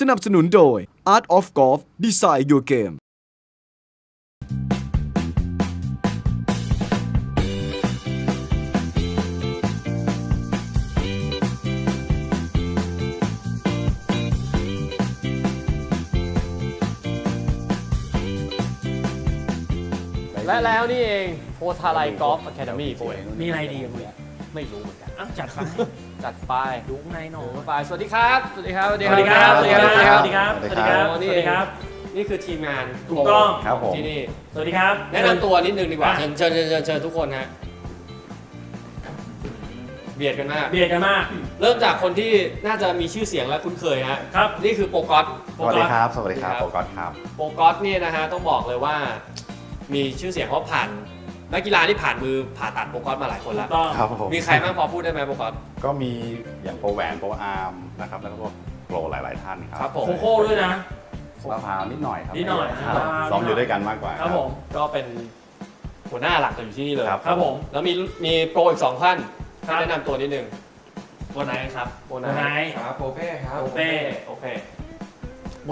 สนับสนุนโดย Art of Golf Design Your Game และแล้วนี่เองโพธาไลกอล์ฟอะคาเดมี่โปรเอง มีอะไรดีกับคุณ ไม่รู้เหมือนกันอะจัดไปจัดไปดูข้างในหน่อยดูไปสวัสดีครับ สวัสดีครับ สวัสดีครับ สวัสดีครับ สวัสดีครับสสวัวัสสดีดีคครัรับบสวัสดีครับ นี่คือทีมงานถูกต้องครับผมที่นี่ สวัสดีครับ แนะนำตัวนิดนึงดีกว่าอะเชิญเชิญเชิญเชิญทุกคนฮะ เบียดกันมาก เบียดกันมาก เริ่มจากคนที่น่าจะมีชื่อเสียงและคุ้นเคยฮะ ครับ นี่คือโปรก๊อตสวัสดีครับ สวัสดีครับครับโปรกอตครับ โปรก๊อตเนี่ยนะฮะต้องบอกเลยว่า มีชื่อเสียงเพราะผ่าน นักกีฬาที่ผ่านมือผ่าตัดโปรก๊อตมาหลายคนถูแล้วกต้องครับผมมีใครบ้างพอพูดได้ไหมโปรก๊อตก็มีอย่างโปรแหวนโปรอาร์มนะครับแล้วก็พวกโปรหลายๆท่านครับครับผม โคโค่ด้วยนะ มะพร้าวนิดหน่อยครับนิดหน่อยครับอ่าซ้อมอยู่ด้วยกันมากกว่า ครับผม ก็เป็นหัวหน้าหลักกันอยู่ที่นี่เลยครับ ครับผม แล้วมีมีโปรอีกสองท่านครัให้บแนะนำตัวนิดนึงโบนัสครับโบโบนัสนัสครับโปรเป้ครับโปเป้โอเค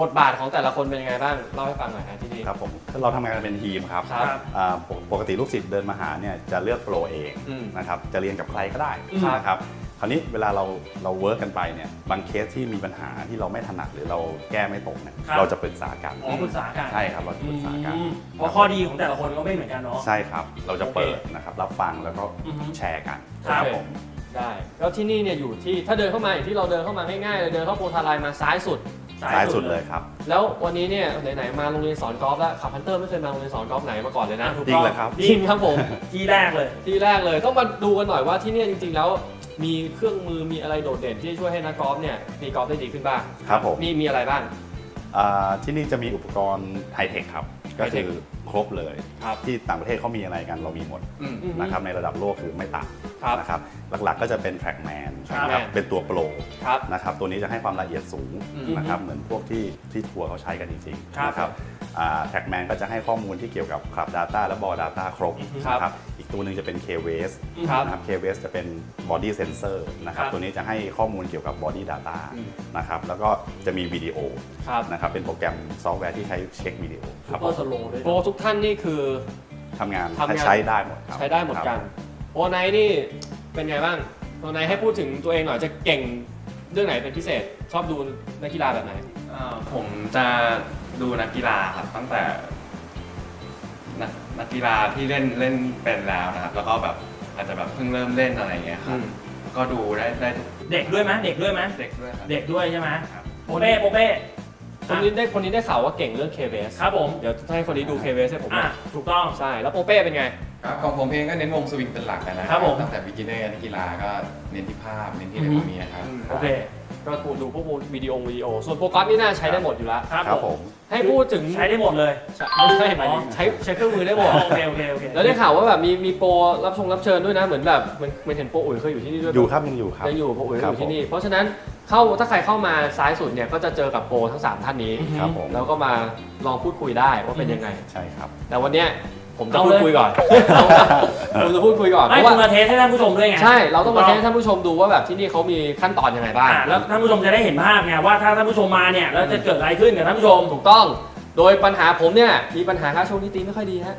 บทบาทของแต่ละคนเป็นยังไงบ้างเล่าให้ฟังหน่อยฮะที่นี่ ครับผมเราทำงานกันเป็นทีมครับครับอ่าปกปกติลูกศิษย์เดินมาหาเนี่ยจะเลือกโปรเองอืมนะครับจะเรียนกับใครก็ได้ครับนะครับคราวนี้เวลาเราเราเวิร์กกันไปเนี่ยบางเคสที่มีปัญหาที่เราไม่ถนัดหรือเราแก้ไม่ตกเนี่ยครับ เราจะปรึกษากันอ๋อปรึกษากันใช่ครับเราจะปรึกษากัน อืมเพราะข้อดีของแต่ละคนก็ไม่เหมือนกันเนาะ ใช่ครับ เราจะเปิดโอเคนะครับ รับฟังแล้วก็อือฮึแชร์กันครับโอเได้ แล้วที่นี่เนี่ยอยู่ที่ถ้าเดินเข้ามาอย่างที่เราเดินเข้ามาง่ายๆเลยเดินเข้าโพธารายมาซ้ายสุด ซ้ายสุดเลยครับ แล้ววันนี้เนี่ยไหนๆมาโรงเรียนสอนกอล์ฟแล้วขับพันเตอร์ไม่เคยมาโรงเรียนสอนกอล์ฟไหนมาก่อนเลยนะถูกจริต้งองเหรอครับ จริงครับผม ที่แรกเลย ที่แรกเลยต้องมาดูกันหน่อยว่าที่เนี่ยจริง ๆ แล้ว มีเครื่องมือมีอะไรโดดเด่นที่ช่วยให้นักกอล์ฟเนี่ยตีกอล์ฟได้ดีขึ้นบ้างครับผมมีมีอะไรบ้าง อ่าที่นี่จะมีอุปกรณ์ไฮเทคครับ ก็คือครบเลย ครับที่ต่างประเทศเขามีอะไรกันเรามีหมดอืม นะครับในระดับโลกคือไม่ต่างครับนะครับหลักๆก็จะเป็น Trackman ครับ นะครับเป็นตัวโปร ครับ นะครับตัวนี้จะให้ความละเอียดสูงอืมนะครับเหมือนพวกที่ที่ทัวร์เขาใช้กันจริงครับๆนะครับแท็กแมนก็จะให้ข้อมูลที่เกี่ยวกับคลับ Data และบอ Data ครบครับนะครับอีก ตัวหนึ่งจะเป็น K-Waste ครับนะครับ K-Waste จะเป็น Body Sensor นะครับครับตัวนี้จะให้ข้อมูลเกี่ยวกับ Body Data อืม นะครับแล้วก็จะมีวิดีโอครับนะครับเป็นโปรแกรมซอฟต์แวร์ที่ใช้เช็ควิดีโอครับก็สโลว์ด้วยโปรทุกท่านนี่คือ ทำงานทำงาน ใช้ได้หมดครับใช้ได้หมดกันครับโปรไนท์นี่เป็นไงบ้างโปรไนท์ให้พูดถึงตัวเองหน่อยจะเก่งเรื่องไหนเป็นพิเศษ ชอบดูนักกีฬาแบบไหนเอ่อผมจะดูนักกีฬาครับตั้งแต่ นักนักกีฬาที่เล่นเล่นเป็นแล้วนะครับแล้วก็แบบอาจจะแบบเพิ่งเริ่มเล่นอะไรอย่างเงี้ยครับ ก็ดูได้ได้ทุกเด็กด้วยไหมเด็กด้วยไหมเด็กด้วยครับ เด็กด้วยใช่ไหมครับ โปเป้โปเป้ คนนี้ได้คนนี้ได้ข่าวว่าเก่งเรื่อง KBS ครับผม เดี๋ยวให้คนนี้ดู KBS ให้ผมหอะน่อยถูกต้อง ใช่ แล้วโปเป้เป็นไง ครับของผมเองก็เน้นวงสวิงเป็นหลักกันนะครับผม ตั้งแต่บิกินเนอร์นักกีฬาก็เน้นที่ภาพเน้นที่อะไรอือฮึพวกนี้นะครับ โอเค ก็ดูพวกวิดีโอวิดีโอ ส่วนโปรกราฟนี่น่าใช้ได้หมดอยู่แล้ว ครับครับผผมมให้พูดถึงใช้ได้หมดเลย ไม่ใช่หมายถึงใช้ใช้เครื่องมือได้หมด โอเคโอเคโอเค แล้วได้ข่าวว่าแบบมีมีโปรรับชงรับเชิญด้วยนะ เหมือนแบบเหมันเหมันเห็นโปรอุ๋ยเคยอยู่ที่นี่ด้วยอยู่ครับยังอยู่ครับยังอยู่โปรอุ๋ยคอรับยู่ที่นี่ เพราะฉะนั้นเข้าถ้าใครเข้ามาซ้ายสุดเนี่ยก็จะเจอกับโปรทั้งสามท่านนี้ ครับผม แล้วก็มาลองพูดคุยได้ว่าเป็นยังไง ใช่ครับ แต่วันเนี้ย ผมจะเอาพูเลดยคุยก่อน ผมจะพูดคุยก่อนเพไม่ราะว่าคุณมาเทสให้ท่านผู้ชมด้วยไงใช่เราต้องมาให้ท่านผู้ชมดูว่าแบบที่นี่เขามีขั้นตอนยังไงบ้างอะแล้วท่านผู้ชมจะได้เห็นภาพไงว่าถ้าท่านผู้ชมมาเนี่ยแล้วจะเกิดอะไรขึ้นกับท่านผู้ชม ถูกต้องโดยปัญหาผมเนี่ยมีปัญหาครับช่วงนี้ตีไม่ค่อยดีฮะ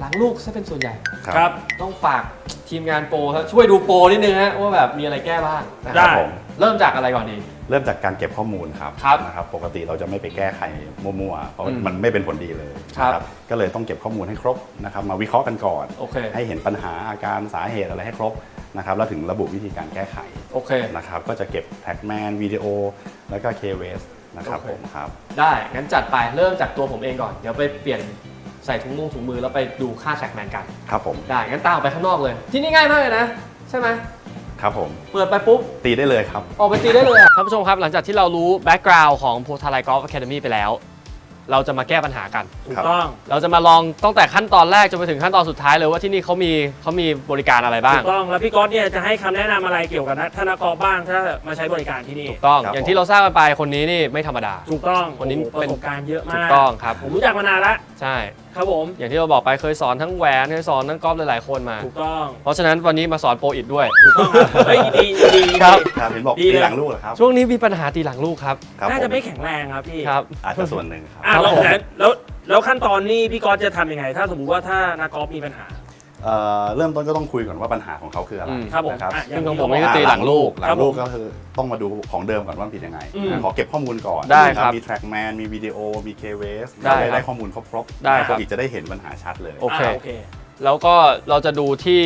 หลังลูกซะเป็นส่วนใหญ่ ครับ ต้องฝากทีมงานโปรครับช่วยดูโปรนิดนึงฮะว่าแบบมีอะไรแก้บ้างนะได้ครับผมเริ่มจากอะไรก่อนดี เริ่มจากการเก็บข้อมูลครับครับนะครับ ปกติเราจะไม่ไปแก้ไขมั่วๆเพราะอืมมันไม่เป็นผลดีเลยครับนะก็เลยต้องเก็บข้อมูลให้ครบนะครับมาวิเคราะห์กันก่อนโอเคให้เห็นปัญหาอาการสาเหตุอะไรให้ครบนะครับแล้วถึงระบุวิธีการแก้ไขโอเคนะครับก็จะเก็บแท็กแมนวิดีโอแล้วก็เคเวสนะครับโอเคผมครับ ได้ งั้นจัดไปเริ่มจากตัวผมเองก่อน เดี๋ยวไปเปลี่ยนใส่ถุงมือถุงมือแล้วไปดูค่าแท็กแมนกัน ครับผม ได้ งั้นตามออกไปข้างนอกเลย ที่นี่ง่ายมากเลยนะ ใช่ไหม ครับผมเปิดไปปุ๊บ ตีได้เลยครับ ออกไปตีได้เลยอะท่านผู้ชมครับ หลังจากที่เรารู้แบ็กกราวน์ของโพธารายกอล์ฟอะคาเดมี่ไปแล้ว เราจะมาแก้ปัญหากัน ถูกต้อง เราจะมาลองตั้งแต่ขั้นตอนแรกจนไปถึงขั้นตอนสุดท้ายเลยว่าที่นี่เขามีเขามีบริการอะไรบ้าถูง กต้องแล้วพี่ก๊อตเนี่ยจะให้คำแนะนำอะไรเกี่ยวกับนักธนกรบ้างถ้ามาใช้บริการที่นี่ ถูกต้อง ครับ อย่างที่เราทราบกันไปคนนี้นี่ไม่ธรรมดา ถูกต้องวันนี้โอ้โหปเป็น ระสบการณ์เยอะมากถูกต้องครับ ผมรู้จักมานานละใช่ ครับผม อย่างที่เราบอกไปเคยสอนทั้งแหวนเคยสอนทั้งกอล์ฟหลายๆคนมา ถูกต้องเพราะฉะนั้นวันนี้มาสอนโปรอิดด้วย ถูกต้องครับเฮ้ยดีดีดี ครับ ครับเห็นบอกดีตีเลยหลังลูกเหรอครับช่วงนี้มีปัญหาตีหลังลูกครับ ครับน่าผจะมไม่แข็งแรงครับพี่ ครับอาจจะส่วนหนึ่งครับ อะครับแล้วผมแล้วแล้วขั้นตอนนี้พี่ก๊อตจะทำยังไง ถ้าสมมุติว่าถ้านักกอล์ฟมีปัญหา เอ่อเริ่มต้นก็ต้องคุยก่อนว่าปัญหาของเขาคืออะไรอืม ครับผมนะครับอะอย่าซึ่งของที่ผมเขานี่บก็อกตีหลังลูก หลัครังบลูกผมก็คือต้องมาดูของเดิมก่อนว่ามันผิดยังไงอืม ขอเก็บข้อมูลก่อนได้ครับมี trackman มีวิดีโอมี KVS ได้ครับได้ข้อมูลครบๆได้ครับ อีกจะได้เห็นปัญหาชัดเลย โอเค อ่าโอเค แล้วก็เราจะดูที่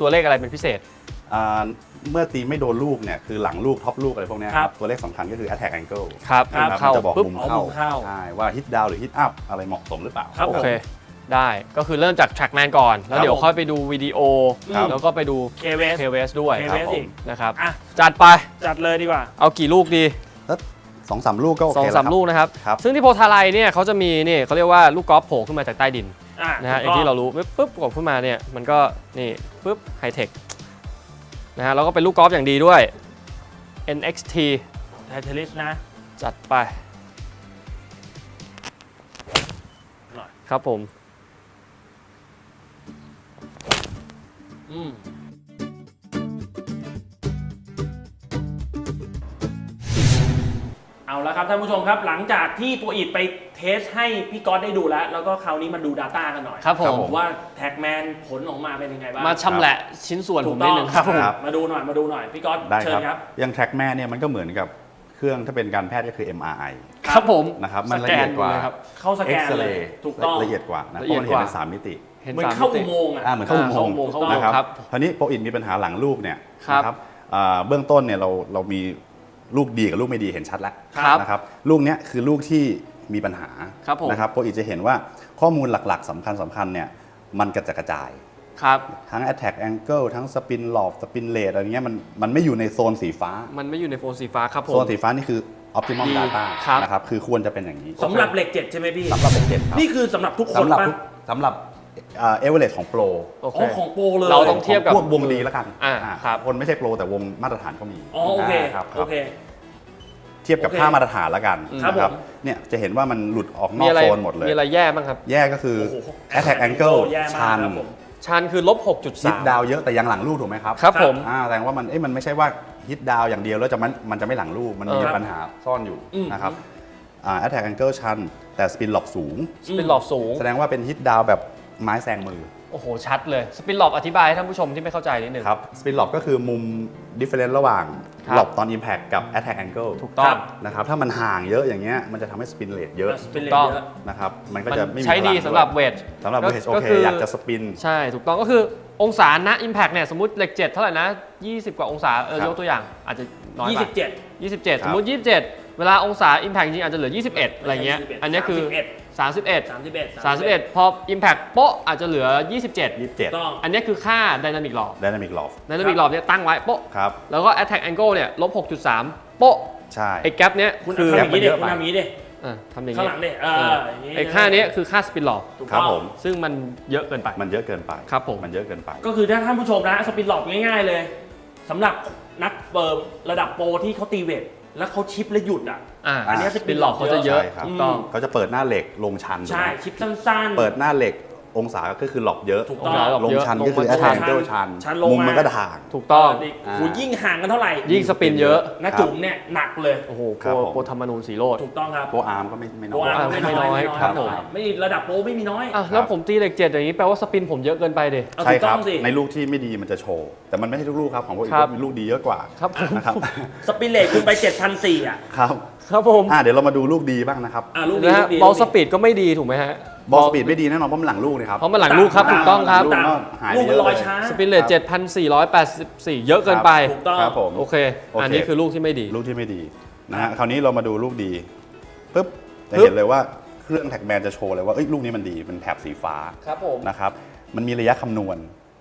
ตัวเลขอะไรเป็นพิเศษ อ่าเมื่อตีไม่โดนลูกเนี่ยคือหลังลูกท็อปลูกอะไรพวกเนี้ยครับตัวเลขสำคัญก็คือ attack angle ครับครับนะครับเข้ามันจะบอกปุ๊บมุมอ๋อเข้ามุมเข้า ใช่ว่า hit down หรือ hit up อะไรเหมาะสมหรือเปล่า ครับโอผม เคได้ก็คือเริ่มจาก trackman ก่อน แล้วเดี๋ยวผมค่อยไปดูวิดีโอ ครับ แล้วก็ไปดู KVS KVS ด้วย KVS ครับผอีมกนะครับ อะ จัดไปจัดเลยดีกว่า เอากี่ลูกดีแล้วสองสามลูกก็โอสอเคงแล้วสามครับ ลูกนะครับ ครับ ซึ่งที่โพธาไลเนี่ยเขาจะมีนี่เขาเรียกว่าลูกกอล์ฟโผล่ขึ้นมาจากใต้ดินอะนะฮะอถูย่ากงต้ที่เรารู้ปุ๊บปุ๊บกดขึ้นมาเนี่ยมันก็นี่ปุ๊บไฮเทค นะฮะแล้วก็เป็นลูกกอล์ฟอย่างดีด้วย NXT ไทเทลิสนะ จัดไป หน่อย ครับผม อืม เอาละครับท่านผู้ชมครับหลังจากที่โปรอิดไปเทสให้พี่ก๊อตได้ดูแล้ว แล้วก็คราวนี้มาดู Data กันหน่อยครับผม ว่าแท็กแมนผลออกมาเป็นยังไงบ้าง มาชำแหละชิ้นส่วนผถูมกนิต้ดองนึงครับผม ครับ มาดูหน่อยมาดูหน่อยพี่ก๊อตได้เชิคญรับครับอย่าง trackman เนี่ยมันก็เหมือนกับเครื่องถ้าเป็นการแพทย์ก็คือ MRI ครับผมนะครับมันสละแกเอียนดกว่าเลยครับ เข้าสแกนเลย X-ray ถูกต้องละเอียดกว่านะละเพเอียราะดมันเห็นกว่า เป็นสามมิติเห็นเหมือนสามเข้ามิอุติโมงค์อะ อ่าเหมือนเข้าอุโมเข้าอุงค์โมงค์ถูกต้องนะครับครับคราวนี้โปรอินมีปัญหาหลังลูกเนี่ยครับ นะอ่าเบื้องต้นเนี่ยเราเรามี ลูกดีกับลูกไม่ดีเห็นชัดแล้วครับนะครับลูกเนี้ยคือลูกที่มีปัญหาครับผมนะครับโปรอินจะเห็นว่าข้อมูลหลักๆสำคัญสคัญๆเนี่ยมันกระจัดกระจายครับทั้ง attack angle ทั้ง spin loft spin rate อะไรเงี้ยมันมันไม่อยู่ในโซนสีฟ้า มันไม่อยู่ในโฟนสีฟ้าครับผมโซนสีฟ้านี่คือ optimum ดี data ครับนะครับคือควรจะเป็นอย่างนี้สำหรับเหล็กเจ็ดใช่ไหมพี่สำหรับเป็นเจ็ดครับนี่คือสำหรับทุกคนสำหรับปะทุกสำหรับ เอ่อ average ของโปรโอเค อ๋อของโปรเลย เราต้อง เทียบกับพวกวงดีแล้วกันอ่าอ่าครับ คนไม่ใช่โปรแต่วงมาตรฐานก็มีอ๋อโอเคาครับโอเค เทียบกับโอเคค่ามาตรฐานแล้วกันครับนะผม เนี่ยจะเห็นว่ามันหลุดออกนมีอกอะไรโซนหมดเลย มีอะไรแย่บ้างครับ แย่ก็คือ โอ้โห attack angle แย่มากชันครับผมชันคือลบ ฮิต6.3 ดาวเยอะแต่ยังหลังลูกถูกไหมครับครับผม อ่าแสดงว่ามันเอ้ยมันไม่ใช่ว่าฮิตดาวอย่างเดียวแล้วจะมันมันจะไม่หลังลูกมันมีเออปัญหาซ่อนอยู่อืม นะครับอ่า attack angle ชันแต่สปินหลบสูงสปินหลอบสูง แสดงว่าเป็นฮิตดาวแบบ ไม้แซงมือโอ้โห ชัดเลย สปินหลอบอธิบายให้ท่านผู้ชมที่ไม่เข้าใจนิดนึงครับสปินหลบก็คือมุม difference ระหว่างครับ หลบตอน impact กับ attack angle ถูกต้อง นะครับถ้ามันห่างเยอะอย่างเงี้ยมันจะทำให้สปินเลทเยอะเป็นเหล็กต้องเยอะนะครับมันก็มันจะไม่มีใช้ดีพลังสำหรับด้วยเวทสำหรับก็เวทโอก็เคคือออยากจะสปิน ใช่ถูกต้องก็คือองศาณ Impact เนี่ยสมมติเหล็ก7เท่าไหร่นะ 20 กว่าองศาเออครับ ยกตัวอย่าง อาจจะน้อยยี่ไปสิบเจ็ด 27 สมมติ 27 เวลาองศา Impact จริงๆอาจจะเหลือ 21 อะไรเงี้ย 21อันเนี้ยคือ 31 สามสิบเอ็ด31 พอ Impact โป๊ะอาจจะเหลือ 27 27ต้องอันเนี้ยคือค่า Dynamic Loft dynamic loft Dynamic Loft เนี่ยตั้งไว้โป๊ะครับ แล้วก็ Attack Angle เนี่ยลบ6.3 โป๊ะใช่ ไอ้แกปเนี้ยคุณคือทำอย่างนี้ดิเยอะคุณไปทำอย่างนี้ดิอะทำอย่างข้างงี้หลังดิเอเออออย่างนี้ไอ้ค่าเนี้ยคือค่า Spin Loft ถูกครับต้องผม ซึ่งมันเยอะเกินไป มันเยอะเกินไปครับผม มันเยอะเกินไป ก็คือถ้าท่านผู้ชมนะสปินหลอกง่ายๆเลยสำหรับนักเปิดระดับโปรที่เขาตีเวท แล้วเขาชิปแล้วหยุดอะอ่าอันเนี้ยสปินหลอกเขาจะเยอะใช่ครับถูกต้องเขาจะเปิดหน้าเหล็กลงชันใช่ ถูกไหมชิปสั้นๆ เปิดหน้าเหล็ก องศาก็คือหลบเยอะ ถูกต้องหลบลงเยอะชันลงก็คือมา attack ชัน angle ชันชันลงมุมมามัมันก็ถ่าง ถูกต้องดิอ่าหูยิ่งห่างกันเท่าไหร่ยิ่งสปินเยอะน้าจุ๋มเนี่ยหนักเลย โอ้โหคโปรับรผม โปรธรรมนูญสีโรด ถูกต้องครับโปรอาร์มก็ไม่ไม่น้โปรอยอาร์มไม่ไม่น้น้ออยยครับผม ไม่ระดับโปรไม่มีน้อย อะแล้วผมตีเหล็กเจ็ดอย่างนี้แปลว่าสปินผมเยอะเกินไปดิ เอาใช่ถูกคต้รัอบงสิ ในลูกที่ไม่ดีมันจะโชว์ แต่มันไม่ใช่ทุกลูกครับของพวกอีกครับ มีลูกดีเยอะกว่าครับผม นะครับ สปินเลทคุณไป7,004อะ ครับ ครับผมอ่าเดี๋ยวเรามาดูลูกดีบ้างนะครับอะลูกดีนะลูฮะกดีบอลลูกดีสปีดก็ไม่ดีถูกไหมฮะบอลสปีดไม่ดีแน่นอนเพราะมันหลังลูกนะครับ เพราะมันหลังลูกครับตามถูกต้องครับลูกก็หายไปลูกเยมันอะลอยเลยช้า สปินเลท7,484 เยอะเกินไป ถูกต้อง ครับผม โอเค โอเค อันนี้คือลูกที่ไม่ดี ลูกที่ไม่ดีนะฮะคราวนี้เรามาดูลูกดีปุ๊บจะปึ๊บ เห็นเลยว่าเครื่องแท็กแมนจะโชว์เลยว่าเอ้ยลูกนี้มันดีเป็นแถบสีฟ้าครับผม นะครับมันมีระยะคำนวณ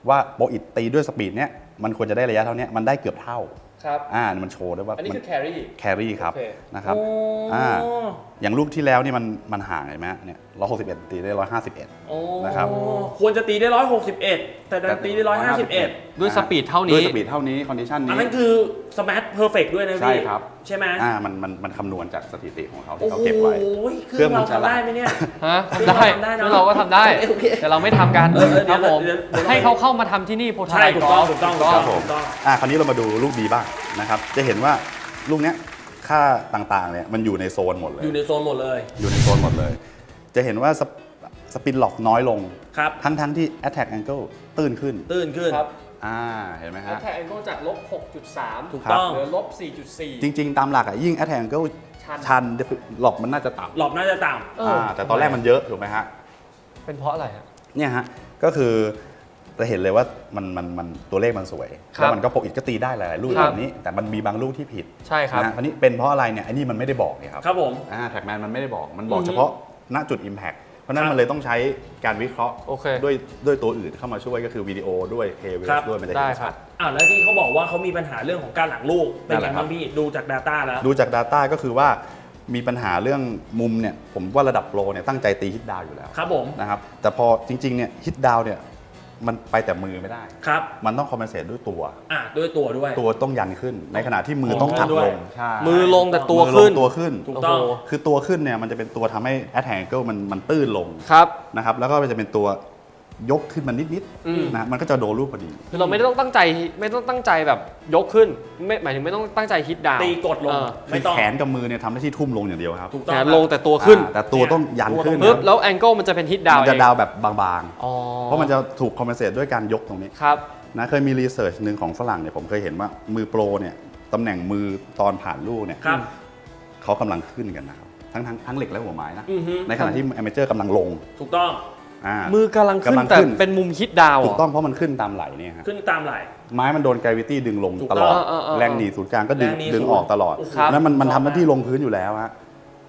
ว่าโปรอิตตีด้วยสปีดเนี้ยมันควรจะได้ระยะเท่าเนี้ยมันได้เกือบเท่า ครับอ่ามันโชว์ได้ว่าอันนี้มัคือแครี่แครี่ครับโอเคนะครับโอ้อ่าอย่างลูกที่แล้วนี่มันมันห่างเห็นไหมฮะเนี่ยร้อยหกสิบเอ็ดตีได้ร้อยห้าสิบเอ็ดโอ้นะครับควรจะตีได้ร้อยหกสิบเอ็ดแต่ดันตีได้ร้อยห้าสิบเอ็ดด้วยสปีดเท่าด้นี้วยสปีดเท่านี้คอนดิชันอันนี้นั้นคือสมาร์ทเพอร์เฟกด้วยนะใช่พี่ครับ ใช่ไหมอ่ามันมันมันคำนวณจากสถิติของเขาโอ้ที่เขาโหเก็บไว้ เครื่องเราทำได้ไหมเนี่ย ฮะคือทำได้เราทำได้เนอะแล้วเราก็ทำได้ โอเคแต่เราไม่ทำกันเออเออเดี๋คยวรับผมเดี๋ยวเดี๋ยว ให้เขาเข้ามาทำที่นี่โพธาใช่ไลถูกกต้อองล์ฟถูกต้อง ถูกถูกต้ต้อองงถูกต้อง อ่าคราวนี้เรามาดูลูกดีบ้างนะครับ จะเห็นว่าลูกเนี้ยค่าต่างๆเนี่ยมันอยู่ในโซนหมดเลย อยู่ในโซนหมดเลย อยู่ในโซนหมดเลย จะเห็นว่าสปสปินหลอกน้อยลง ครับ ทั้งทั้งที่ attack angle ตื้นขึ้น ตื่นขึ้น ครับ อ่าเห็นไหมแอฮะตแทกแองเกิลจากลบ 6.3ถูกต้อง เหลือลบ 4.4 จริงๆ ตามหลักอะยิ่ง attack angle ชัน ชันหลอกมันน่าจะต่หลอบน่าจะต่เอำออ่าแต่ตอนแรกมันเยอะถูกไหมฮะ เป็นเพราะอะไรฮะ เนี่ยฮะ ก็คือจะเห็นเลยว่ามันมันมันตัวเลขมันสวยครับแล้วมันก็ปกอิดก็ตีได้หลายๆลูกครัแบบบนี้ แต่มันมีบางลูกที่ผิดใช่ครับ นะฮะอันนี้เป็นเพราะอะไรเนี่ยอันนี้มันไม่ได้บอกเนี่ยครับำครับผม อ่าแท็กแมนมันไม่ได้บอกมันบอกอือฮึเฉพาะณจุด Impact เพราะฉะนั้นครับมันเลยต้องใช้การวิเคราะห์โอเคด้วยด้วยตัวอื่นเข้ามาช่วยก็คือวิดีโอด้วยเคเวครับ ด้วยมันจะได้เห็นครัชับดอ้าวแล้วที่เขาบอกว่าเขามีปัญหาเรื่องของการหลังลูกเป็นนั่นแหยังละไงครับพี่ดูจาก Data แล้ว ดูจาก Data ก็คือว่ามีปัญหาเรื่องมุมเนี่ยผมว่าระดับโปรเนี่ยตั้งใจตีฮิตดาวอยู่แล้วครับผม นะครับแต่พอจริงๆเนี่ยฮิตดาวเนี่ย มันไปแต่มือไม่ได้ ครับมันต้องคอมเพนเซตด้วยตัว อะด้วยตัวด้วย ตัวต้องยันขึ้น ในขณะที่มือต้องอัดด้วลยงใช่มือลงแต่ตัวมือลขึ้น งตัวขึ้น ถูกต้องโโหคือตัวขึ้นเนี่ยมันจะเป็นตัวทำให้ a t t a c k มันมันตื้นลงครับ นะครับแล้วก็มันจะเป็นตัว ยกขึ้นมานิดอืม ๆนะมันก็จะโดนลูกพอดี คือเราไม่ต้องตั้งใจไม่ต้องตั้งใจแบบยกขึ้นไม่หมายถึงไม่ต้องตั้งใจฮิตดาวตีกดลง เออคืไม่อต้องแขนกับมือเนี่ยทำหน้าที่ทุ่มลงอย่างเดียวครับถูกแขต้องนลงแต่ตัวขึ้นอ่าแต่ตัวต้องยันขึ้นปึ๊บนะแล้วแองเกิลมันจะเป็นฮิตดาวมันเอจะงดาวแบบบางอ๋อๆ เพราะมันจะถูกคอมเพนเซตด้วยการยกตรงนี้ ครับ นะเคยมีรีเสิร์ชหนึ่งของฝรั่งเนี่ยผมเคยเห็นว่ามือโปรเนี่ยตำแหน่งมือตอนผ่านลูกเนี่ยครับ เขากำลังขึ้นกันนะครับทั้งทั้งทั้งเหล็กและหัวไม้นะ อือฮึ ในขณะที่อเมเจอร์กำลังลง ถูกต้อง อ่ามือกำลังขึ้นกำลังแต่ขึ้น เป็นมุมฮิตดาวถูกต้องเพราะมันขึ้นตามไหลเนี่ยฮะขึ้นตามไหล ไม้มันโดนกราวิตี้ดึงลงถูกตต้องลอดเออเออเออแรงหนีบศูนย์กลางก็ดึงแรงหนีบดึงศูนย์ออกตลอดโอ้โหครับแล้วมันมันชอบทำหน้าที่มากลงพื้นอยู่แล้วฮะ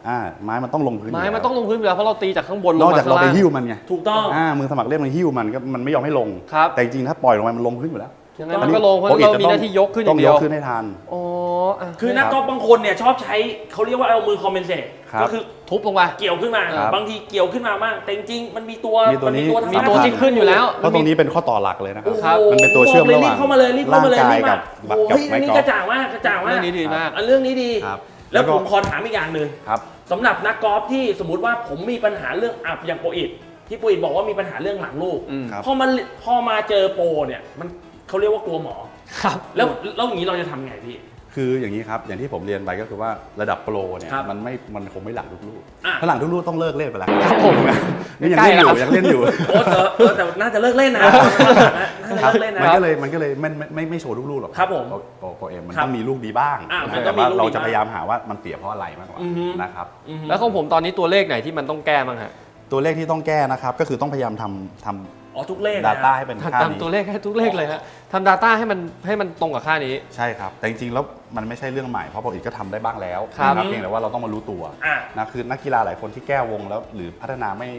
อ่าไม้มันต้องลงพื้นอยู่ไม้มันแล้วต้องลงพื้นอยู่แล้วเพราะเราตีจากข้างบนลนงอกมาจากข้าเรางไปล่าง หิ้วมันไงถูกต้อง อ่ามือสมัครเล่นมันหิ้วมันก็มันไม่ยอมให้ลง ครับ แต่จริงๆถ้าปล่อยลงไปมันลงพื้นอยู่แล้วยังไงมันก็ลงเพราะเรามีหน้าที่ยกขึ้นอต้ย่าองงเดียยวกขึ้นให้ทัน อ๋ออะ คือนักกอล์ฟบางคนเนี่ยชอบใช้เขาเรียกว่าเอามือคอมเพนเซต ครับก็คือทุบลงมาเกี่ยวขึ้นมา ครับบางทีเกี่ยวขึ้นมาบ้างแต่จริงๆมันมีตัวมีตัวนี้ ทำมีตัวหน้าที่ขึ้นอยู่แล้ว เพราะตรงนี้เป็นข้อต่อหลักเลยนะครัโอ้บโหครับมันเป็นตัวเชื่อมระหว่างรีบเข้ามาเลยรีบเข้ามาเลยร่างกายรีบกับโอ้กับโหไม้อันนี้กอล์ฟ กระจ่างมากกระจ่างมากเรื่องนี้ดีมาก อันเรื่องนี้ดี ครับแล้วแล้วก็ ผมขอถามอีกอย่างหนึ่งครับ สำหรับนักกอล์ฟที่สมมติว่าผมมีปัญหาเรื่องอับอย่างโปรอิดที่โปรอิดบอกว่ามีปัญหาเรื่องหลังลูกอืม ครับ พอมาพอมาเจอโปรเนี่ยมันเขาเรียกว่ากลัวหมอ ครับ แล้วแล้วอย่างนี้เราจะทำไงพี่ คืออย่างนี้ครับ อย่างที่ผมเรียนไปก็คือว่าระดับโปรเนี่ยครับมันไม่มันคงไม่หลังทุกลูกอะ ถ้าหลังทุกลูกต้องเลิกเล่นไปแล้วครับผมนี่ยังเล่นอยู่ยังเล่นอยู่โอ้แต่เออแต่น่าจะเลิกเล่นนะน่าจะเลิกเล่นนะ มันก็เลยมันก็เลยไม่ไม่ไม่ไม่โชว์ทุกลูกหรอกครับผมโปรโปรเอ็มมันครับต้องมีลูกดีบ้างอะมันนะต้แต่องมีว่าลูกดีเราจะบ้างพยายามหาว่ามันเสียเพราะอะไรมากกว่าอือฮึ นะครับอือฮึแล้วของผมตอนนี้ตัวเลขไหนที่มันต้องแก้บ้างฮะ ตัวเลขที่ต้องแก้นะครับก็คือต้องพยายามทำทำ อ๋อทุกเลขนะ Data ให้เป็นค่าทำนี้ตัวเลขให้ทุกเลขเลยฮะทำ Data ให้มันให้มันตรงกับค่านี้ ใช่ครับ แต่จริงๆแล้วมันไม่ใช่เรื่องใหม่เพราะปกติก็ทำได้บ้างแล้วครับนะเพียงแต่ว่าเราต้องมารู้ตัวอะนะคือนักกีฬาหลายคนที่แก้วงแล้ว หรือพัฒนาไม่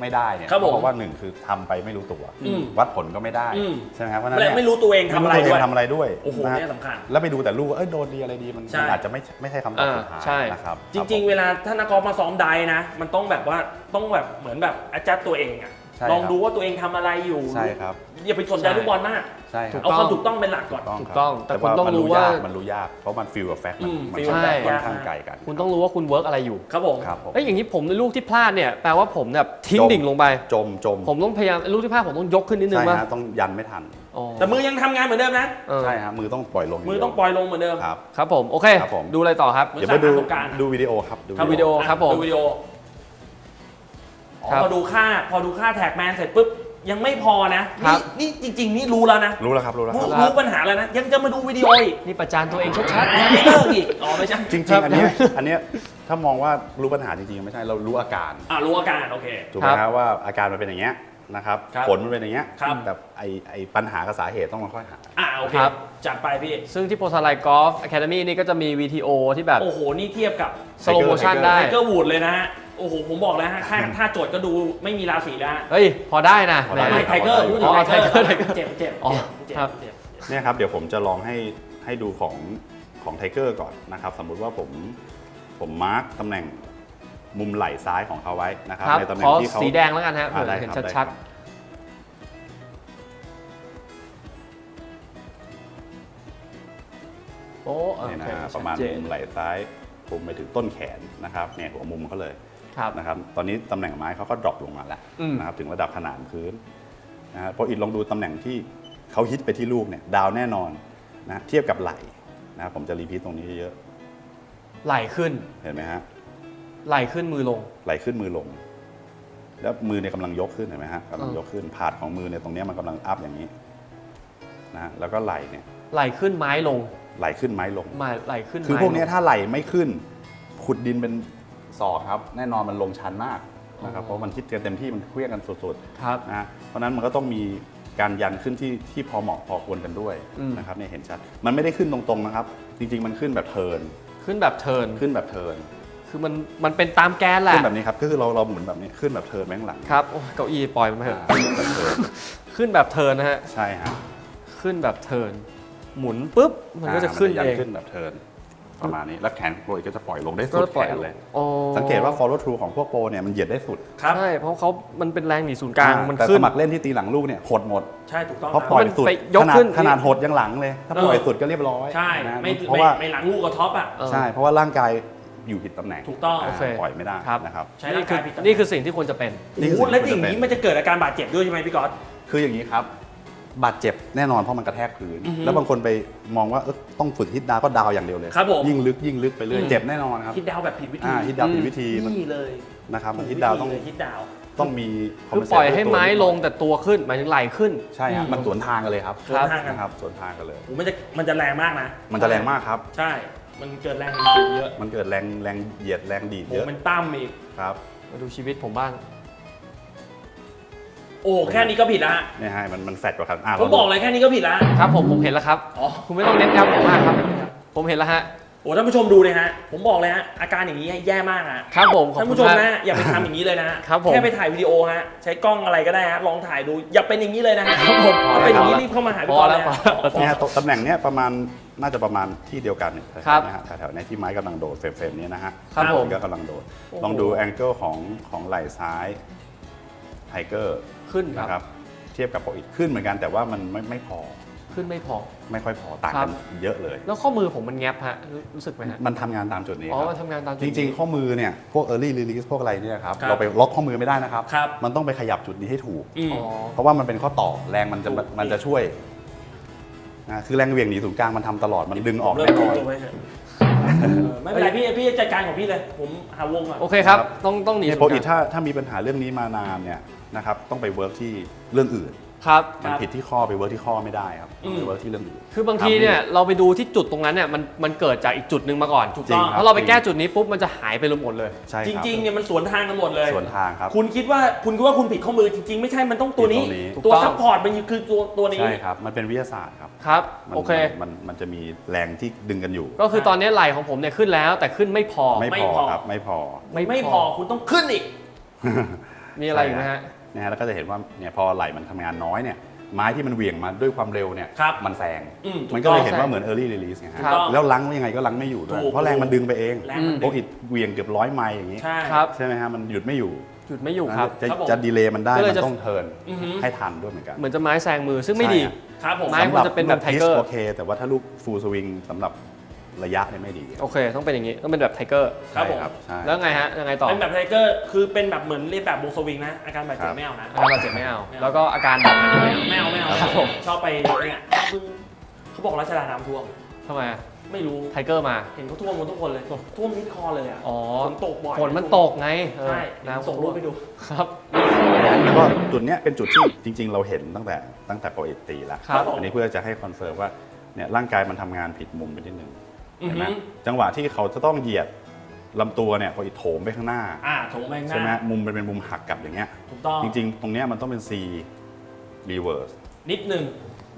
ไม่ได้เนี่ยครับผมเพราะว่าหนึ่งคือทำไปไม่รู้ตัว อืมวัดผลก็ไม่ได้อืมใช่ไหมครับเพราะฉะนั้นและเนี่ยไม่รู้ตัวเองทำอะไรม่ด้วยทำอะไรด้วยโอ้โหนะฮะเนี่ยสำคัญแล้วไปดูแต่ลูกว่าเอ้ยโดนดีอะไรดีมันใช่ มันอาจจะไม่ไม่ใช่คำตอบสุดท้ายอ่าใช่ นะครับจริง ๆ เวลาถ้านักกอล์ฟมาซ้อมไดนะ มันต้องแบบว่าต้องแบบเหมือนแบบอาจารย์ตัวเองอะ ใช่ลองครับดูว่าตัวเองทำอะไรอยู่ใช่ครับ อย่าไปสนใจลูกบอลมาก ใช่ครับเอาความถูกต้องเป็นหลักก่อน ถูกต้องแต่ว่าคุณต้องมันรู้ว่ายกมันรู้ยาก เพราะมันฟิลกับแฟกต์มันอืมมัน feel ค่อนใช่ค่อนข้างไกลกันคุณต้องรู้ว่าคุณเวิร์กอะไรอยู่ครับผม ครับผม เอ้ยอย่างนี้ผมในลูกที่พลาดเนี่ยแปลว่าผมแบบทิ้งจม ดิ่งลงไป จมจมผมต้องพยายามลูกที่พลาดผมต้องยกขึ้นนิดนึงใช่ว่าฮะต้องยันไม่ทันแต่มือยังทำงานเหมือนเดิมนะใช่ฮะมือต้องปล่อยลงมือเดียวต้องปล่อยลงเหมือนเดิม ครับ ครับผมโอเค ครับผม ดูอะไรต่อครับเหมือนเดี๋ยวไปดูสระประสบการณ์ ดูวิดีโอครับทำวิดีโอครับผม ดูวิดีโอ อ๋อครับ พอดูค่าพอดูค่าแท็กแมนเสร็จปุ๊บยังไม่พอนะครับนี่นี่จริง ๆ นี่รู้แล้วนะรู้แล้วครับรู้แล้วครู้รับ รู้ปัญหาแล้วนะ ยังจะมาดูวิดีโออีกนี่ประจานตัวเองชัดๆยังไม่เลิกอีกอ๋อไม่ใช่จริงครับๆอันเนี้ยอันเนี้ยถ้ามองว่ารู้ปัญหาจริงๆ ไม่ใช่เรารู้อาการ อะรู้อาการโอเค ถูกไหมครับว่าอาการมันเป็นอย่างเงี้ย นะครับครับผลมันเป็นอย่างเงี้ยครับ แต่ไอไอปัญหากับสาเหตุต้องมาค่อยหา อะโอเคครับ จัดไปพี่ ซึ่งที่โพสไลกอล์ฟอะคาเดมี่นี่ก็จะมี VTO ที่แบบโอ้โห นี่เทียบกับสโลโมชันได้ ไทเกอร์วูดเลยนะฮะ โอ้โห ผมบอกแล้วฮะถ้าถ้าโจทย์ก็ดูไม่มีราศีแล้วฮะเฮ้ย พอได้นะพอได้แหมไม่ไทเกอร์พูดถึงอ๋อไทเกอร์ Tiger Tiger เจ็บเจ็บอ๋อเจ็บครับ เจ็บ เนี่ยครับเดี๋ยวผมจะลองให้ให้ดูของของไทเกอร์ก่อนนะครับ สมมุติว่าผมผมมาร์กตำแหน่ง มุมไหล่ซ้ายของเขาไว้นะครับครับในตำแหขน่องที่เขาสีแดงแล้วกันฮะอ่าเผื่อได้เห็นครับได้ชัดครับๆโอ้โอเนี่ยเคนะฮะปชัระดมาณเจนมุมไหล่ซ้ายผมไปถึงต้นแขนนะครับเนี่ยหัวมุมเขาเลยครับนะครับ ตอนนี้ตำแหน่งไม้เขาก็ดรอปลงมาแล้วอืมนะครับถึงระดับขนาดพื้นนะฮะพออิดลองดูตำแหน่งที่เขาฮิตไปที่ลูกเนี่ยดาวแน่นอนนะเทียบกับไหล่นะครับผมจะรีพีทตรงนี้เยอะไหลขึ้นๆเห็นไหมฮะ ไหลขึ้นมือลง ไหลขึ้นมือลง แล้วมือเนี่ยกำลังยกขึ้นเห็นไหมฮะกำลังเออยกขึ้นผาดของมือเนี่ยตรงเนี้ยมันกำลังอัพอย่างนี้นะฮะแล้วก็ไหลเนี่ยไหลขึ้นไม้ลง ไหลขึ้นไม้ลง มาไหลขึ้นคือไม้พวกเนี้ยลง ถ้าไหลไม่ขึ้น ขุดดินเป็นศอกครับ แน่นอนมันลงชันมากนะครับเพราะมันคิดกันเต็มที่มันเคลื่อนกันสุดครับๆนะฮะเพราะฉะนั้นมันก็ต้องมีการยันขึ้นที่ที่พอเหมาะพอควรกันด้วยอืม นะครับเนี่ยเห็นชัดมันไม่ได้ขึ้นตรงๆนะครับ จริง ๆ มันขึ้นแบบเทิร์นขึ้นแบบเทิร์นขึ้นแบบเทิร์น คือมันมันเป็นตามแกนแหละขึ้นแบบนี้ครับก็คือเราเราหมุนแบบนี้ขึ้นแบบเทิร์นไปข้างหลังครับโอ้ยเก้าอี้ปล่อยมันไปเถอะอ่าแบบเทิร์นขึ้นแบบเทิร์นนะฮะใช่ฮะขึ้นแบบเทิร์นหมุนปุ๊บมันก็จะขึ้นอ่าเอยังขึ้นแบบเทิร์นประมาณนี้แล้วแขนโปรยก็จะปล่อยลงได้ก็สุดปล่แขอยนเลยอ๋อสังเกตว่า follow through ของพวกโปรเนี่ยมันเหยียดได้สุดครับใช่เพราะเขามันเป็นแรงหนีศูนย์กลางอ่มันแต่ขึ้สนมัครเล่นที่ตีหลังลูกเนี่ยหดหมดใช่ถูกต้องเพราะคปล่อยรับสุดไปยกขนาดขึ้นขนาดหดยังหลังเลย ถ้าปล่อยเออสุดก็เรียบร้อยใช่นะไม่เพราะไม่ว่าไม่หลังลูกกับท็อปอะเออใช่เพราะว่าร่างกาย อยู่ผิดตำแหน่งถูกต้องาโอเคปล่อยไม่ได้ครับ นะครับ ใช้นี่ร่างคืกาอยผิดตำแหน่ง นี่คือสิ่งที่ควรจะเป็นนี่คือโอ้โหแล้วอสิ่ย่างที่นี้ควรจะเป็นมันจะเกิดอาการบาดเจ็บด้วยใช่ไหมพี่ก๊อต คืออย่างนี้ครับ บาดเจ็บแน่นอนเพราะมันกระแทกพื้นอือฮึแล้วบางคนไปมองว่าเอ้ยต้องฝึกฮิตดาวก็ดาวอย่างเดียวเลย ครับผม ยิ่งลึกยิ่งลึกไปเรื่อยอืมเจ็บแน่นอนครับฮิตดาวแบบผิดวิธีอ่าฮิตดาวผิดวิธีมันนี่เลยนะครับมันฮิตดาวต้องฮิตดาว ต้องมี คือ compensate ปล่อยให้ด้วยตัวไม้นิดน่ลอยงแต่ตัวขึ้นหมายถึงไหลขึ้น ใช่ครับอืมมันสวนทางกันเลยครับสวนทางกัน นะครับสวนทางกันเลย โอ้มันจะมันจะแรงมากนะ มันจะแรงมากครับ ใช่ มันเกิดแรงมีสูงเยอะมันเกิดแรงแรงเหยียดแรงดีดโมเยอะเมนตัมอีก ครับมาดูชีวิตผมบ้าง โอ้แค่นี้ก็ผิดละฮะเนี่ยฮะมันมันแฟดกว่าครับอะผมบอกเลยแค่นี้ก็ผิดละครับผมผมเห็นแล้วครับ อ๋อคุณไม่ต้องเน้นย้ำผมมากครับ ผมเห็นแล้วฮะ โอ้ท่านผู้ชมดูเลยฮะ ผมบอกเลยฮะอาการอย่างนี้แย่มากฮะครับผมขอบท่านคุณผู้ชมมากนะอย่าไปทำอย่างนี้เลยนะฮะครับผมแค่ไปถ่ายวิดีโอฮะใช้กล้องอะไรก็ได้ฮะลองถ่ายดูอย่าเป็นอย่างนี้เลยนะฮะครับผมถ้าเป็นอย่างนี้พอแล้วรีบเข้ามาหาพพี่อก๊อตแล้เลวยพอฮะแล้ว เนี่ยตำแหน่งเนี้ยประมาณ น่าจะประมาณที่เดียวกันเนี่ยครับนะฮะแถวๆเนี้ที่ไม้กำลังโดดเฟรมๆนี้นะฮะครับผม ก็กำลังโดดโอ้โหลองดูแองเกิลของของไหล่ซ้ายไทเกอร์ขึ้นคนะครัรับบเทียบกับโปรอีกขึ้นเหมือนกันแต่ว่ามันไม่ไม่พอขึ้นไม่พอ ไม่ค่อยพอต่างครักับนเยอะเลย แล้วข้อมือผมมันแงบฮะรู้รู้สึกไหมฮะมันทำงานตามจุดนี้อ๋อครับ มันทำงานตามจุดจนี้ริงๆ ข้อมือเนี่ย พวก early release พวกอะไรเนี่ยครับ ครับเราไปล็อกข้อมือไม่ได้นะครับ ครับ มันต้องไปขยับจุดนี้ให้ถูก อืม อ๋อ เพราะว่ามันเป็นข้อต่อแรงมันจะถูก มันจะช่วย นะคือแรงเหวี่ยงหนีศูนย์กลางมันทำตลอดมันดึงออกเริ่มแน่นลองนลงไปเถอะเออไม่เป็นไรพี่พี่จัดการของพี่เลย ผมหาวงก่อน โอเคครับครับต้องต้องหนีเนี่ยศูโปรนย์อีกถ้าถ้ามีปัญหาเรื่องนี้มานานเนี่ยนะครับต้องไปเวิร์กที่เรื่องอื่น ครับมันผิดที่ข้อไปเวิร์กที่ข้อไม่ได้ครับอืมไปเวิร์กที่เรื่องอื่น คือบางทีเนี่ยเราไปดูที่จุดตรงนั้นเนี่ยมันมันเกิดจากอีกจุดหนึ่งมาก่อนถูกจริต้องงคบถ้าเราไปแก้จุดนี้ปุ๊บมันจะหายไปหมดเลย ใช่จครับริงๆเนี่ยมันสวนทางกันหมดเลยส่วนทางครับ คุณคิดว่าคุณคิดว่าคุณผิดข้อมือจริงๆ ไม่ใช่มันต้องตัวนี้ ตัวนี้ถูกตัวต้องซัพพอร์ตมันคือตัวตัวนี้ ใช่ครับ มันเป็นวิทยาศาสตร์ครับ ครับมันโอเค มันมันจะมีแรงที่ดึงกันอยู่ ก็คือตอนนี้ไหล่ของผมเนี่ยขึ้นแล้ว แต่ขึ้นไม่พอ ไม่ไม่พอพอครับ ไม่พอ ไม่พอ คุณต้องขึ้นอีก มีอะไรอีกไหมฮะ นะฮะแล้วก็จะเห็นว่าเนี่ยพอไหลมันทำงานน้อยเนี่ยไม้ที่มันเหวี่ยงมาด้วยความเร็วเนี่ยครับมันแซงอืมถูกมันก็เลยต้องเห็นว่าเหมือน early release ไงฮะครับแล้วลังยังไงก็ลังไม่อยู่ด้วยถูกเพราะแรงมันดึงไปเองแรงมันโปดึรงอิดเหวี่ยงเกือบร้อยไมล์อย่างนี้ใช่ ครับ ใช่ไหมฮะมันหยุดไม่อยู่หยุดไม่อยู่ครับ จะครับผมจะดีเลย์มันได้ก็เลยมันจะ ต้องเทิร์นอือฮึ ให้ทันด้วยเหมือนกัน เหมือนจะไม้แซงมือซึ่งไม่ดีใช่อะครับผม ไม้ ควรจะเป็นแบบสำห Tiger ลูก pitch โอเค แต่ว่าถ้าลูกฟูลสวิงสำหรับ ระยะเนี่ยไม่ดี โอเค ต้องเป็นอย่างนี้ต้องเป็นแบบไทเกอร์ครับผม ใช่ใช่แล้วไงฮะยังไงต่อเป็นแบบไทเกอร์คือเป็นแบบเหมือนเรียนแบบวงสวิงนะอาการบาดเจ็ครับบไม่เอานะอาการบาดเจ็บไม่เอาแล้วก็อาการแบบนั้นไม่เอาไม่เอาไม่เอาครับผมชอบไปเนี่ยเขาบอกรัชดาน้ำท่วมทำไมอะไม่รู้ไทเกอร์มา เห็นเขาท่วมกันทุกคนเลย ท่วมมิดคอเลยอะอ๋อฝนตกบ่อยฝนมันตกไงเออใช่น้ำส่งรูปไปดูครับแล้วก็จุดเนี้ยเป็นจุดที่จริง ๆ เราเห็นตั้งแต่ตั้งแต่โปรเอตีแล้วครับอันนี้เพื่อจะให้คอนเฟิร์มว่าเนี่ยร่างกายมันทำงานผิดมุมไปนิดนึงอือ เห็นฮึไหมจังหวะที่เขาจะต้องเหยียดลำตัวเนี่ยพออีโถมไปข้างหน้าอ่าโถงไปข้างหใช่ไหมน้ามุมมันเป็นมุมหักกลับอย่างเงี้ยถูกต้องจริง ๆ ตรงเนี้ยมันต้องเป็น C reverse นิดหนึ่ง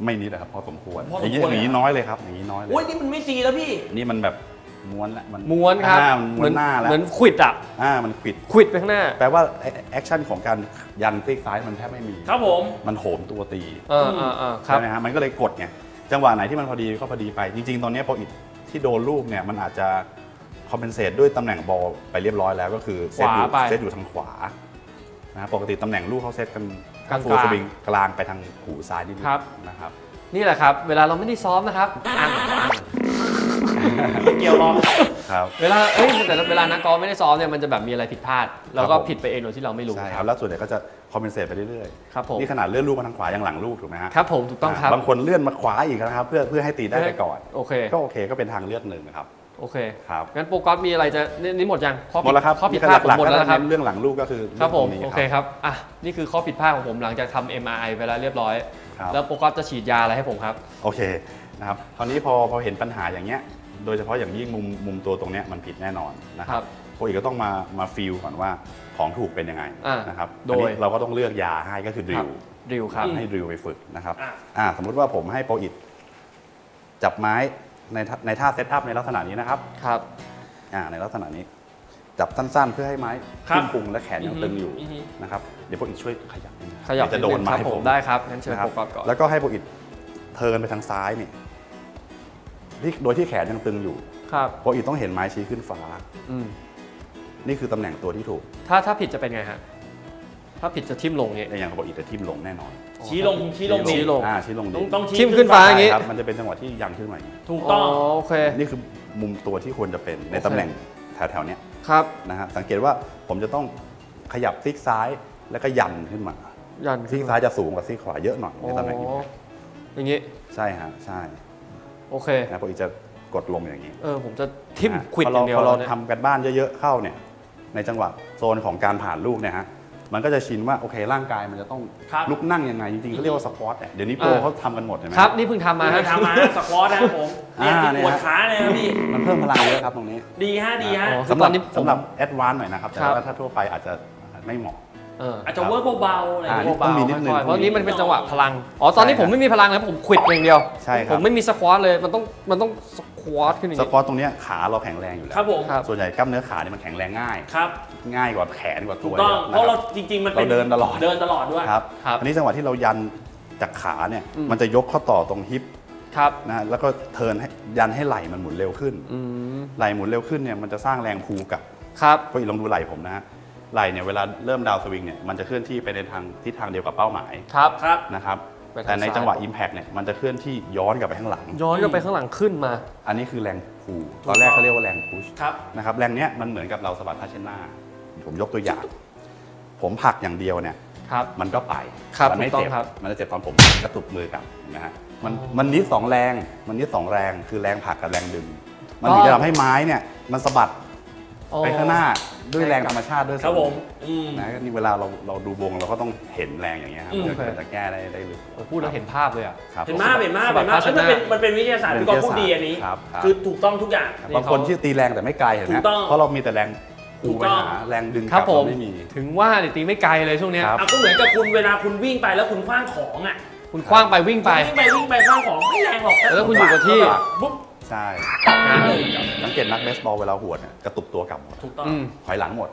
ไม่นิดนะครับพอสมควรพออสมย่างนี้ควรอย่างนี้เลยน้อยเลยครับอย่างนี้น้อยเลยโอ้ยนี่มันไม่ซีแล้วพี่นี่มันแบบม้วนละมันม้วนครับอ่ามันม้วนหน้าแล้วเหมือนควิดอะอ่ามันขวิดควิดไปข้างหน้าแปลว่าแอคชั่นของการยันซีกซ้ายมันแทบไม่มี ครับผมมันโหมตัวตีเออเออเออครัใช่บไหมฮะมันก็เลยกดไงจังหวะไหนที่มันพอดีก็พอดีไปจริง ๆ ตอนเนี้ยพออิด ที่โดนลูกเนี่ยมันอาจจะคอมเพนเซตด้วยตำแหน่งบอลไปเรียบร้อยแล้วก็คือเซตอยู่ขวาไปเซตอยู่ทางขวานะปกติตำแหน่งลูกเขาเซตกันกลางๆ ฟูลสวิงกลางไปทางหูซ้ายนิดนึงครับนะครับ นี่แหละครับ เวลาเราไม่ได้ซ้อมนะครับอ่านอ่าน เกี่ยวหรอกครับ เวลาเอ้ยแต่เวลานักกอล์ฟไม่ได้ซ้อมเนี่ยมันจะแบบมีอะไรผิดพลาด แล้วก็ครับผม ผิดไปเองโดยที่เราไม่รู้ ใช่ครับแล้วส่วนใหญ่ก็จะคอมเพนเซตไปเรื่อยครับผมๆนี่ขนาดเลื่อนลูกมาทางขวายังหลังลูกถูกไหมฮะครับผมถูกต้องครับบางคนเลื่อนมาขวาอีกนะครับเพื่อเพื่อให้ตีได้ไปก่อน โอเคก็โอเคก็เป็นทางเลือกหนึ่งนะครับ โอเคครับ งั้นโปรกอล์ฟมีอะไรจะนี่นี่หมดยังข้อหมดแล้วครับข้อผิดพลาดผมหลักหมดๆแล้วก็นะครับเน้นเรื่องหลังลูกก็คือครับผมเงตงนี้ โอเคครับ อะ นี่คือข้อผิดพลาดของผมหลังจากทำ MRI ไปแล้วเรียบร้อย ครับ แล้วโปรกอล์ฟจะฉีดยาอะไรให้ผมครับ โอเคนะครับคราวนี้พอพอเห็นปัญหาอย่างเงี้ย โดยเฉพาะอย่างยิ่งมุมมุมตัวตรงเนี้ยมันผิดแน่นอนนะคครัรับบโปรอีกก็ต้องมามาฟีลก่อนว่าของถูกเป็นยังไงอ่านะครับโดย อันนี้เราก็ต้องเลือกยาให้ก็คือดริวริวครับ ให้ดริวไปฝึกนะครับอะ อ่าสมมุติว่าผมให้โปรอิดจับไม้ในท่าในท่าเซตอัพในลักษณะนี้นะครับครับ อ่าในลักษณะนี้ จับสั้นๆ เพื่อให้ไม้ครับขึ้นพุงและแขนยังตึงอยู่อือฮึ นะครับเดี๋ยวโปรอิดช่วยขยับนิดนึงขยับเดี๋ยวจะโดนดงไม้ครับผมได้ครับงั้นเชิญนะครับโปรกอล์ฟก่อน แล้วก็ให้โปรอิดเทิร์นไปทางซ้ายนี่ ที่โดยที่แขนยังตึงอยู่ครับโปรอิดต้องเห็นไม้ชี้ขึ้นฟ้า อืมนี่คือตำแหน่งตัวที่ถูก ถ้าถ้าผิดจะเป็นไงฮะ ถ้าผิดจะทิ่มลงเนี่ยในอย่างโปรอิดจะทิ่มลงแน่นอน ชี้ลงชี้ลงชี้ลงอ่าชี้ลงต้อดิงต้องชี้ทิ่มขึ้นฟ้าอย่างงี้ใช่ครับมันจะเป็นจังหวะที่ยันขึ้นมาอย่างนี้ถูกต้องโอเคนี่คือมุมตัวที่ควรจะเป็นในโอเคตำแหน่งแถวๆเนี้ยครับนะฮะสังเกตว่าผมจะต้องขยับซีกซ้ายแล้วก็ยันขึ้นมายันซีกซ้ายจะสูงกว่าซีกขวาเยอะหน่อยโอ้ในตำแหน่งนี้อย่างงี้ใช่ฮะใช่ โอเคนะโปรอิดจะกดลงอย่างนี้ เออผมจะทิ่มนะฮะควิดพออเราย่างเดียวพอเราแล้วเนี่ยทำกันบ้านเยอะๆเข้าเนี่ย ในจังหวะโซนของการผ่านลูกเนี่ยฮะมันก็จะชินว่าโอเคร่างกายมันจะต้องครับลุกนั่งยังไงจริงๆเขาเรียกว่าสควอตเนี่ยเดี๋ยวนี้โปรอ่าเขาทำกันหมดเห็นไหมครับนี่เพิ่งทำมามาฮะทำมาสควอตนะครับผมเนี่ยอ่าที่เนี่ยปวดขาเลยนะพี่มันเพิ่มพลังเยอะครับตรงนี้ ดีฮะดีฮะอ๋อสำหรับตอนนี้ผมสำหรับแอดวานซ์หน่อยนะครับแต่ครับว่าถ้าทั่วไปอาจจะไม่เหมาะ เอออาจจะเวิร์กเบาๆอะไรอย่างอ่าเงี้ย ต้องมีนิดนึง ค่อยๆเพราะนี้มันเป็นจังหวะพลัง อ๋อ ตอนนี้ใช่ผมไม่มีพลังแล้วผมควิดอย่างเดียว ใช่ครับ ผมไม่มีสควอตเลย มันต้อง มันต้องสควอตขึ้นอย่างสนี้ ควอตตรงเนี้ยขาเราแข็งแรงอยู่แล้ครับวผม ครับ ส่วนใหญ่กล้ามเนื้อขาเนี่ยมันแข็งแรงง่าย ครับง่ายกว่าแขนกว่าตัถูวกต้องยะเพราะเรานคบจริง ๆ มันเป็นเราเดินตลอด เดินตลอดด้วย ครับครับอันนี้จังหวะที่เรายันจากขาเนี่ย อืม มันจะยกข้อต่อตรงฮิปครับ นะแล้วก็เทิร์นให้ยันให้ไหล่มันหมุนเร็วขึ้น อืม ไหล่หมุนเร็วขึ้นเนี่ยมันจะสร้างแรงพูกับครับ ก็อีกลองดูไหล่ผมนะฮะ ไหล่เนี่ยเวลาเริ่มดาวสวิงเนี่ยมันจะเคลื่อนที่ไปในทางทิศทางเดียวกับเป้าหมายครับ ครับ นะครับไปทางแต่ในซ้าย จังหวะ Impact เนี่ยมันจะเคลื่อนที่ย้อนกลับไปข้างหลัง ย้อนกลับไปข้างหลังขึ้นมา อันนี้คือแรงพูตอนแรกเขาเรียกว่าแรงพุชครับ นะครับแรงเนี้ยมันเหมือนกับเราสะบัดผ้าเช็ดหน้า ผมยกตัวอย่าง ผมผลักอย่างเดียวเนี่ย ครับ มันก็ไป ครับมัไม่ถูกต้องเจ็บครับ มันจะเจ็บตอนผมกระตุกมือกลับนะฮะ มันมันนิดสองแรง มันนิดสองแรง คือแรงผลักกับแรงดึง มันถึงจะทำให้ไม้เนี่ยมันสะบัดอ๋อไปข้างหน้า ด้วยแรงธรรมชาติด้วยครับส่วนผมอืม นะนี่เวลาเราเราดูวงเราก็ต้องเห็นแรงอย่างเงี้ยครับอืมเพื่อจะแก้ได้ได้ลึกโอ้พูดแล้วเห็นภาพเลยอะ ครับ เห็นมากเห็นมากสะบัเห็ดนมากผ้าเช็เอ้ดยหมันน้าเป็นมันเป็นวิทยาศาสตร์เป็นพี่กอล์ฟวิทยาศาสตร์พูดดีอันนี้ ครับครับ คือถูกต้องทุกอย่างนี่บางคนที่ตีแรงแต่ไม่ไกลเห็นไหมถูกต้องเพราะเรามีแต่แรงคูถูกไปต้องหาแรงดึงกครัลับบผมเราไม่มี ถึงว่าเนี่ยตีไม่ไกลเลยช่วงเนี้ยครับ อะก็เหมือนกับคุณเวลาคุณวิ่งไปแล้วคุณคว้างของอะคุณคว้างไปวิ่งไปวิ่งไปวิ่งไปคว้างของไม่แรงหรอกแล้วคุณอยู่กับที่ ปุ๊บ ใช่นะสังเกตนักเบสบอลเวลาหวดเนี่ยกระตุกตัวกลับหมดถูกต้องอืมถอยหลังหมด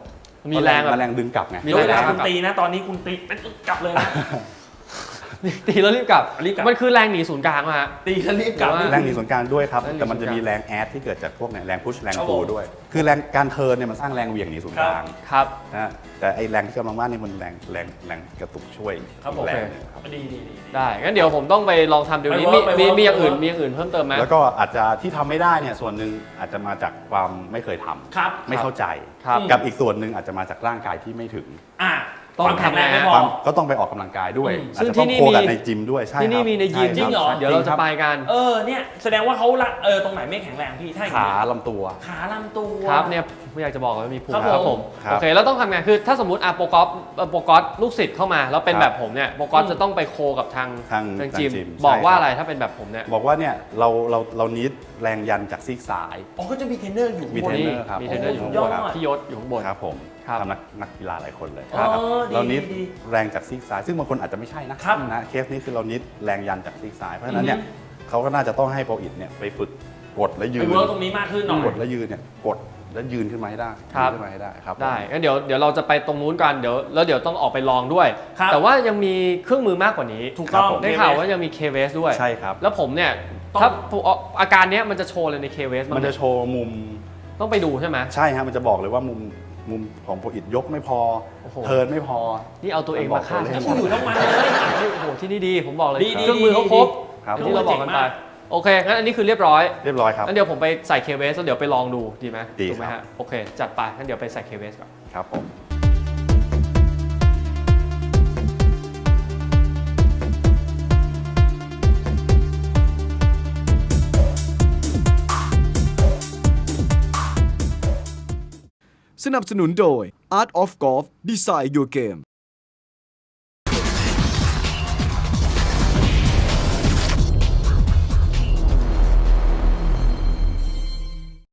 มีแรงแบบแรงดึงกลับไง มี ยกเวแรลางคุณตีนะ ตอนนี้คุณตีเป็นกลับเลยนะ ตีแล้วรีบกลับ รีบกลับ มันคือแรงหนีศูนย์กลางมาฮะ ตีแล้วรีบกลับหรือว่าแรงหนีส่วนกลางด้วยครับ แรงหนีแต่มันจะส่วนกลางมีแรงแอดที่เกิดจากพวกเนี่ยแรงพุชแรงครับปูผมด้วย คือแรงการเทิร์นเนี่ยมันสร้างแรงเหวี่ยงหนีศูนย์กลางครับ นะแต่ไอแรงที่กำลังว่านี่มันแรงแรงแรงกระตุกช่วยครับผม แรงหนึ่งครับดีดีดี ได้ งั้นเดี๋ยวผมต้องไปลองทำเดี๋ยวนี้ ไปมี work ไปมี work มีอย่างอื่น ไป work มีอย่างอื่นเพิ่มเติมไหม แล้วก็อาจจะที่ทำไม่ได้เนี่ยส่วนหนึ่งอาจจะมาจากความไม่เคยทำครับ ไม่เข้าใจ ครับอืมกับอีกส่วนหนึ่งอาจจะมาจากร่างกายที่ไม่ถึง อะ ต้องความแข็งแรงไม่ทำไงพอ ความก็ต้องไปออกกำลังกายด้วยอืม อาจซึ่งจะต้องที่นี่โคกับมีในจิมด้วยใช่ที่นี่ครับมีในยิมจริงเหรอ เดี๋ยวเราจะไปกัน เออเนี่ยแสดงว่าเขาละเออตรงไหนไม่แข็งแรงพี่ถ้าอย่างขานี้ลำตัว ขาลำตัว ครับเนี่ยไม่อยากจะบอกว่ามีภูมิครับผมครับโอเคแล้วต้องทำไงคือถ้าสมมติอะโปรกอล์ฟเอ่อโปรกอล์ฟลูกศิษย์เข้ามา แล้วเป็นครับแบบผมเนี่ยโปรกอล์ฟอืม จะต้องไปโคกับทางทางทางทางจิมจิมบอกใช่ว่าครับ อะไรถ้าเป็นแบบผมเนี่ย บอกว่าเนี่ยเราเราเรานิดแรงยันจากซีกซ้าย อ๋อก็จะมีเทรนเนอร์อยู่ มีข้างบเทรนนเนอร์ครับมีเทรนเนอร์อยู่โอ้ข้างบนยอด พี่ยศอยู่ข้างบน ครับผมครับ ทำนักนักกีฬาหลายคนเลยอ๋อครับดีเรานิดดีแรงจากซีกซ้าย ซึ่งบางคนอาจจะไม่ใช่นะครับนะเคสนี้คือเรานิดแรงยันจากซีกซ้ายเพราะฉะนั้นเนี่ยอือฮึ เขาก็น่าจะต้องให้โปรอิดเนี่ยไปฝึกกดและยืไปนเวิร์กตรงนี้มากขึ้นหน่อย กดและยืนเนี่ยกดแล้วยืนขึ้นมาให้ได้ครับ ยืนขึ้นมาให้ได้ครับ ได้งั้นเดี๋ยวเดี๋ยวเราจะไปตรงนู้นกันเดี๋ยวแล้วเดี๋ยวต้องออกไปลองด้วย ครับ แต่ว่ายังมีเครื่องมือมากกว่านี้ถูกต้องได้ข่าวว่ายังมี k v s ด้วย ใช่ครับ แล้วผมเนี่ยต้อง ถ้าอาการเนี้ยมันจะโชว์เลยใน k v s มันจะโชว์มุม ต้องไปดูใช่ไหม ใช่ฮะมันจะบอกเลยว่ามุม มุมของโปรอิดยกไม่พอโอ้โห เทิร์นไม่พอ นี่เอาตัวเองมาฆ่ามันบอกทั้งหมที่ดอยู่ทั้งวันเลย โอ้โหที่นี่ดีผมบอกเลยดีดีเครื่องมือเขาครบครับ อย่างที่เราบอกกันไปเจ๋งมากโอเคงั้นอันนี้คือเรียบร้อยเรียบร้อยครับ งั้นเดี๋ยวผมไปใส่ k v s แล้วเดี๋ยวไปลองดูดีไหมดีถูกไหมครัฮะบโอเคจัดไปงั้นเดี๋ยวไปใส่ k v s ก่อน ครับผม สนับสนุนโดย Art of Golf Design Your Game